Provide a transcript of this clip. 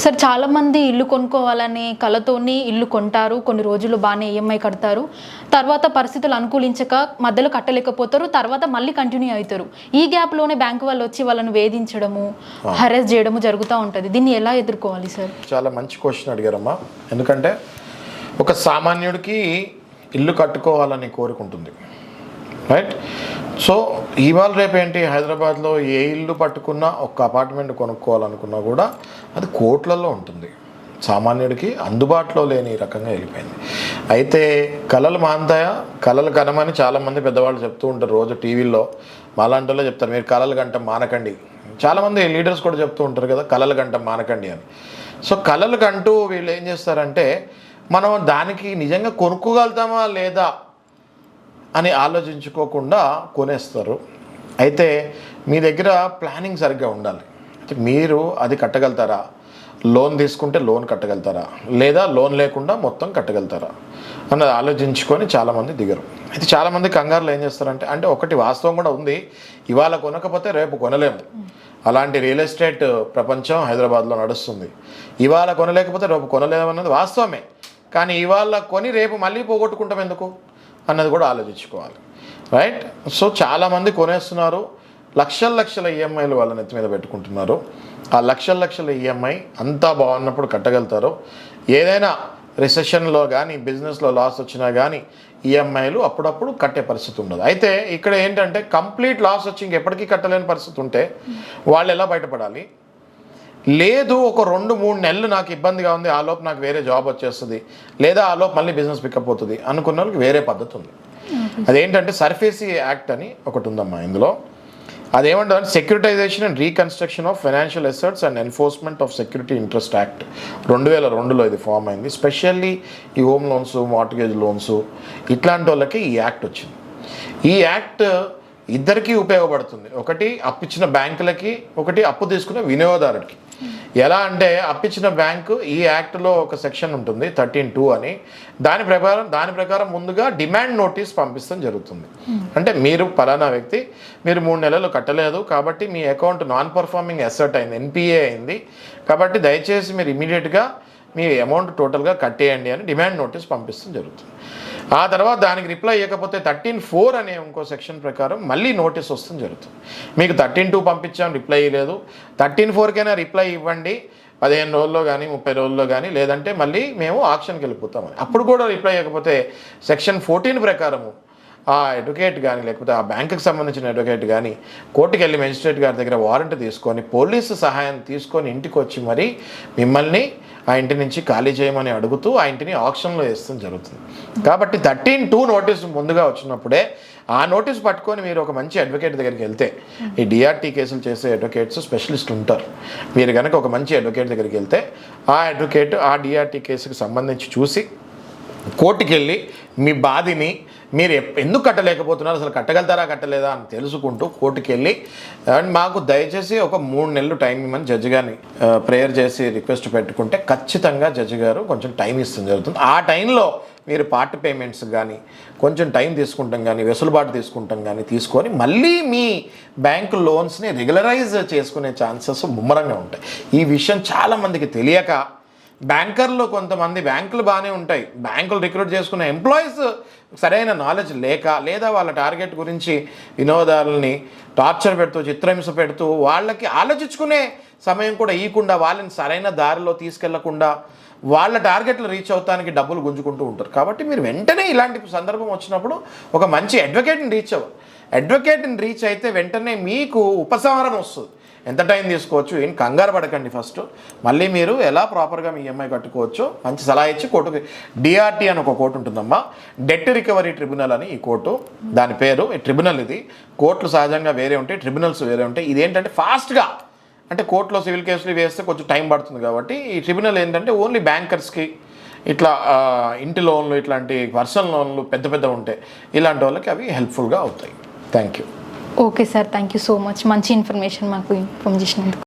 Sir చాలామంది ఇల్లు కొనుక్కోవాలని కలతోని ఇల్లు కొంటారు. కొన్ని రోజులు బాగానే ఈఎంఐ కడతారు. తర్వాత పరిస్థితులు అనుకూలించక మధ్యలో కట్టలేకపోతారు. తర్వాత మళ్ళీ కంటిన్యూ అవుతారు. ఈ గ్యాప్లోనే బ్యాంక్ వాళ్ళు వచ్చి వాళ్ళని వేధించడము హెరెస్ చేయడము జరుగుతూ ఉంటుంది. దీన్ని ఎలా ఎదుర్కోవాలి సార్? చాలా మంచి క్వశ్చన్ అడిగారమ్మా. ఎందుకంటే ఒక సామాన్యుడికి ఇల్లు కట్టుకోవాలని కోరుకుంటుంది రైట్ సో ఇవాళ రేపు ఏంటి హైదరాబాద్లో ఏ ఇల్లు పట్టుకున్నా ఒక అపార్ట్మెంట్ కొనుక్కోవాలనుకున్నా కూడా అది కోట్లలో ఉంటుంది. సామాన్యుడికి అందుబాటులో లేని రకంగా వెళ్ళిపోయింది. అయితే కళలు మాంతాయ? కళలు కనమని చాలామంది పెద్దవాళ్ళు చెప్తూ ఉంటారు రోజు టీవీల్లో. మాలాంటి చెప్తారు మీరు కళలు గంట మానకండి. చాలామంది లీడర్స్ కూడా చెప్తూ ఉంటారు కదా కళలు గంట మానకండి అని. సో కళలు కంటూ వీళ్ళు ఏం చేస్తారంటే మనం దానికి నిజంగా కొనుక్కోగలుగుతామా లేదా అని ఆలోచించుకోకుండా కొనేస్తారు. అయితే మీ దగ్గర ప్లానింగ్ సరిగ్గా ఉండాలి. మీరు అది కట్టగలుగుతారా? లోన్ తీసుకుంటే లోన్ కట్టగలుగుతారా? లేదా లోన్ లేకుండా మొత్తం కట్టగలుగుతారా? అన్నది ఆలోచించుకొని చాలామంది దిగరు. అయితే చాలామంది కంగారులో ఏం చేస్తారంటే అంటే ఒకటి వాస్తవం కూడా ఉంది. ఇవాళ కొనకపోతే రేపు కొనలేము. అలాంటి రియల్ ఎస్టేట్ ప్రపంచం హైదరాబాద్లో నడుస్తుంది. ఇవాళ కొనలేకపోతే రేపు కొనలేము అన్నది వాస్తవమే. కానీ ఇవాళ కొని రేపు మళ్ళీ పోగొట్టుకుంటాం ఎందుకు? అన్నది కూడా ఆలోచించుకోవాలి. రైట్ సో చాలామంది కొనేస్తున్నారు లక్షల లక్షల ఈఎంఐలు వాళ్ళ నెత్తి మీద పెట్టుకుంటున్నారు. ఆ లక్షల లక్షల ఈఎంఐ అంతా బాగున్నప్పుడు కట్టగలుగుతారు. ఏదైనా రిసెషన్లో కానీ బిజినెస్లో లాస్ వచ్చినా కానీ ఈఎంఐలు అప్పుడప్పుడు కట్టే పరిస్థితి ఉండదు. అయితే ఇక్కడ ఏంటంటే కంప్లీట్ లాస్ వచ్చి ఇంకెప్పటికీ కట్టలేని పరిస్థితి ఉంటే వాళ్ళు ఎలా బయటపడాలి? లేదు ఒక రెండు మూడు నెలలు నాకు ఇబ్బందిగా ఉంది ఆ లోపు నాకు వేరే జాబ్ వచ్చేస్తుంది లేదా ఆ లోపు మళ్ళీ బిజినెస్ పికప్ అవుతుంది అనుకున్న వాళ్ళకి వేరే పద్ధతి ఉంది. అదేంటంటే సర్ఫేసీ యాక్ట్ అని ఒకటి ఉందమ్మా ఇందులో. అదేమంటారు securitization and reconstruction of financial assets and enforcement of security interest act రెండు వేల రెండులో ఇది ఫామ్ అయింది. స్పెషల్లీ ఈ హోమ్ లోన్స్ మార్టిగేజ్ లోన్స్ ఇట్లాంటి వాళ్ళకి ఈ యాక్ట్ వచ్చింది. ఈ యాక్ట్ ఇద్దరికీ ఉపయోగపడుతుంది. ఒకటి అప్పిచ్చిన బ్యాంకులకి ఒకటి అప్పు తీసుకునే వినియోగదారుడికి. ఎలా అంటే అప్పించిన బ్యాంకు ఈ యాక్ట్లో ఒక సెక్షన్ ఉంటుంది థర్టీన్ టూ అని. దాని ప్రకారం దాని ప్రకారం ముందుగా డిమాండ్ నోటీస్ పంపిస్తాం జరుగుతుంది. అంటే మీరు పలానా వ్యక్తి మీరు మూడు నెలలు కట్టలేదు కాబట్టి మీ అకౌంట్ నాన్ పర్ఫార్మింగ్ అసెట్ అయింది ఎన్పిఏ అయింది. కాబట్టి దయచేసి మీరు ఇమీడియట్గా మీ అమౌంట్ టోటల్గా కట్టేయండి అని డిమాండ్ నోటీస్ పంపిస్తాం జరుగుతుంది. ఆ తర్వాత దానికి రిప్లై ఇవ్వకపోతే థర్టీన్ ఫోర్ అనే ఇంకో సెక్షన్ ప్రకారం మళ్ళీ నోటీస్ వస్తుంది జరుగుతుంది. మీకు థర్టీన్ టూ పంపించాం రిప్లై ఇవ్వలేదు థర్టీన్ ఫోర్కైనా రిప్లై ఇవ్వండి. పదిహేను రోజుల్లో కానీ ముప్పై రోజుల్లో కానీ లేదంటే మళ్ళీ మేము ఆక్షన్కి వెళ్ళిపోతామని అప్పుడు కూడా రిప్లై ఇవ్వకపోతే సెక్షన్ ఫోర్టీన్ ప్రకారము ఆ అడ్వకేట్ కానీ లేకపోతే ఆ బ్యాంకుకి సంబంధించిన అడ్వకేట్ కానీ కోర్టుకి వెళ్ళి మెజిస్ట్రేట్ గారి దగ్గర వారెంట్ తీసుకొని పోలీసు సహాయం తీసుకొని ఇంటికి వచ్చి మరి మిమ్మల్ని ఆ ఇంటి నుంచి ఖాళీ చేయమని అడుగుతూ ఆ ఇంటిని ఆప్షన్లో వేస్తాం జరుగుతుంది. కాబట్టి థర్టీన్ టూ నోటీస్ ముందుగా వచ్చినప్పుడే ఆ నోటీస్ పట్టుకొని మీరు ఒక మంచి అడ్వకేట్ దగ్గరికి వెళ్తే ఈ డిఆర్టీ కేసులు చేసే అడ్వకేట్స్ స్పెషలిస్ట్ ఉంటారు. మీరు కనుక ఒక మంచి అడ్వకేట్ దగ్గరికి వెళ్తే ఆ అడ్వకేట్ ఆ డిఆర్టీ కేసుకి సంబంధించి చూసి కోర్టుకెళ్ళి మీ బాధిని మీరు ఎందుకు కట్టలేకపోతున్నారు? అసలు కట్టగలుగుతారా కట్టలేదా అని తెలుసుకుంటూ కోర్టుకి వెళ్ళి అండ్ మాకు దయచేసి ఒక మూడు నెలలు టైం ఇవ్వమని జడ్జి గారిని ప్రేయర్ చేసి రిక్వెస్ట్ పెట్టుకుంటే ఖచ్చితంగా జడ్జి గారు కొంచెం టైం ఇస్తుంది జరుగుతుంది. ఆ టైంలో మీరు పార్ట్ పేమెంట్స్ కానీ కొంచెం టైం తీసుకుంటాం కానీ వెసులుబాటు తీసుకుంటాం కానీ తీసుకొని మళ్ళీ మీ బ్యాంకు లోన్స్ని రెగ్యులరైజ్ చేసుకునే ఛాన్సెస్ ముమ్మరంగా ఉంటాయి. ఈ విషయం చాలామందికి తెలియక బ్యాంకర్లు కొంతమంది బ్యాంకులు బాగానే ఉంటాయి. బ్యాంకులు రిక్రూట్ చేసుకున్న ఎంప్లాయీస్ సరైన నాలెడ్జ్ లేక లేదా వాళ్ళ టార్గెట్ గురించి వినోదాలని టార్చర్ పెడుతూ చిత్రహింస పెడుతూ వాళ్ళకి ఆలోచించుకునే సమయం కూడా ఇవ్వకుండా వాళ్ళని సరైన దారిలో తీసుకెళ్ళకుండా వాళ్ళ టార్గెట్లు రీచ్ అవుతానికి డబ్బులు గుంజుకుంటూ ఉంటారు. కాబట్టి మీరు వెంటనే ఇలాంటి సందర్భం వచ్చినప్పుడు ఒక మంచి అడ్వకేట్ని రీచ్ అవ్వరు అడ్వకేట్ని రీచ్ అయితే వెంటనే మీకు ఉపసంహరణ వస్తుంది. ఎంత టైం తీసుకోవచ్చు ఏం కంగారు పడకండి ఫస్ట్. మళ్ళీ మీరు ఎలా ప్రాపర్గా మీ ఈఎంఐ కట్టుకోవచ్చు మంచి సలహా ఇచ్చి కోర్టుకి డిఆర్టీ అని ఒక కోర్టు ఉంటుందమ్మా. డెట్ రికవరీ ట్రిబ్యునల్ అని ఈ కోర్టు దాని పేరు ఈ ట్రిబ్యునల్ ఇది. కోర్టులు సహజంగా వేరే ఉంటాయి ట్రిబ్యునల్స్ వేరే ఉంటాయి. ఇదేంటంటే ఫాస్ట్గా అంటే కోర్టులో సివిల్ కేసులు వేస్తే కొంచెం టైం పడుతుంది కాబట్టి ఈ ట్రిబ్యునల్ ఏంటంటే ఓన్లీ బ్యాంకర్స్కి ఇట్లా ఇంటి లోన్లు ఇట్లాంటి పర్సనల్ లోన్లు పెద్ద పెద్ద ఉంటాయి. ఇలాంటి వాళ్ళకి అవి హెల్ప్ఫుల్గా అవుతాయి. Thank you okay sir thank you so much మంచి ఇన్ఫర్మేషన్ మాకు ఇన్ఫార్మ్ చేసినందుకు